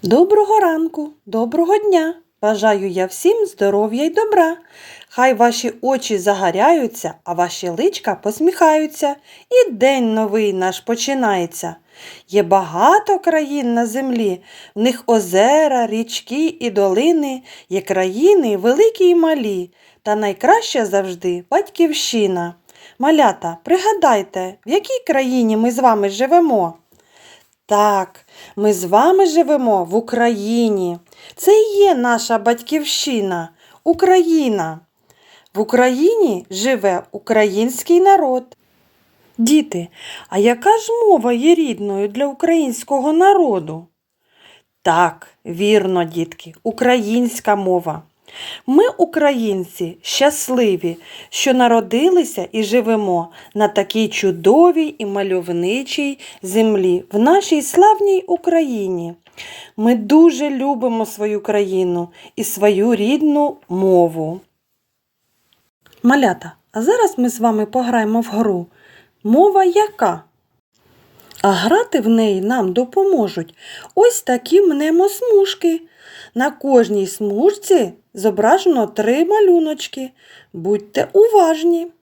Доброго ранку, доброго дня! Бажаю я всім здоров'я й добра. Хай ваші очі загоряються, а ваші личка посміхаються, і день новий наш починається. Є багато країн на землі, в них озера, річки і долини, є країни великі й малі, та найкраща завжди батьківщина. Малята, пригадайте, в якій країні ми з вами живемо? Так, ми з вами живемо в Україні. Це і є наша батьківщина, Україна. В Україні живе український народ. Діти, а яка ж мова є рідною для українського народу? Так, вірно, дітки, українська мова. Ми, українці, щасливі, що народилися і живемо на такій чудовій і мальовничій землі, в нашій славній Україні. Ми дуже любимо свою країну і свою рідну мову. Малята, а зараз ми з вами пограємо в гру. Мова яка? А грати в неї нам допоможуть ось такі мнемосмужки. На кожній смужці зображено три малюночки. Будьте уважні.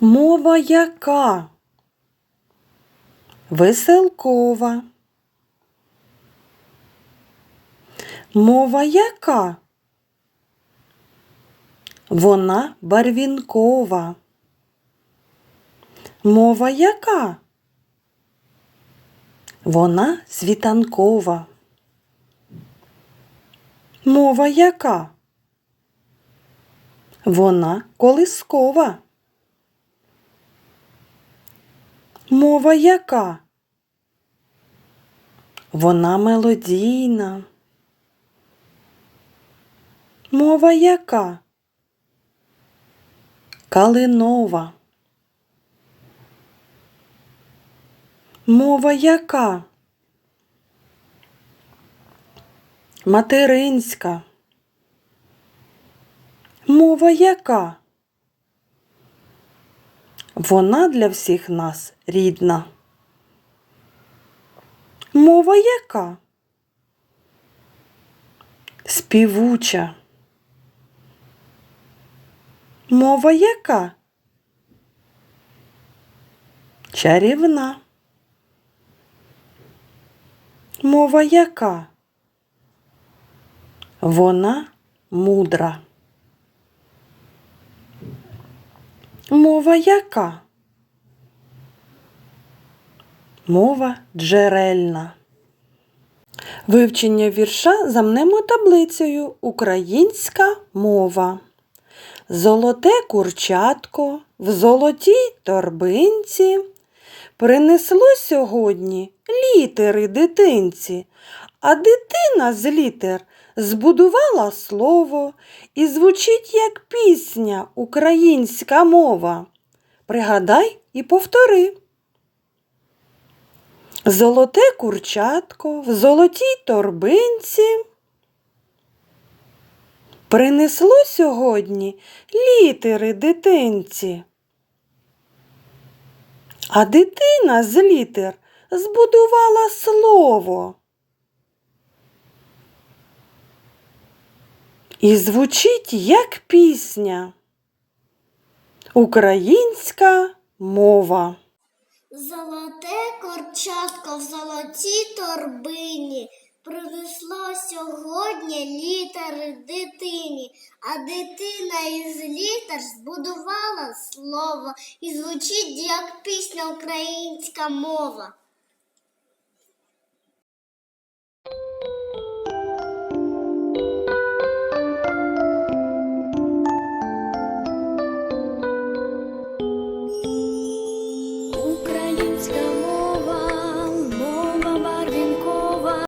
Мова яка? Веселкова. Мова яка? Вона барвінкова. Мова яка? Вона світанкова. Мова яка? Вона колискова. Мова яка? Вона мелодійна. Мова яка? Калинова. Мова яка? Материнська. Мова яка? Вона для всіх нас рідна. Мова яка? Співуча. Мова яка? Чарівна. Мова яка? Вона мудра. Мова яка? Мова джерельна. Вивчення вірша замнемо таблицею Українська мова. Золоте курчатко в золотій торбинці принесло сьогодні літери дитинці, а дитина з літер збудувала слово і звучить як пісня українська мова. Пригадай і повтори. Золоте курчатко в золотій торбинці. Принесло сьогодні літери дитинці. А дитина з літер збудувала слово. І звучить як пісня. Українська мова. Золоте корчатко в золотій торбині принесло сьогодні літери дитині, а дитина із літер збудувала слово і звучить як пісня українська мова.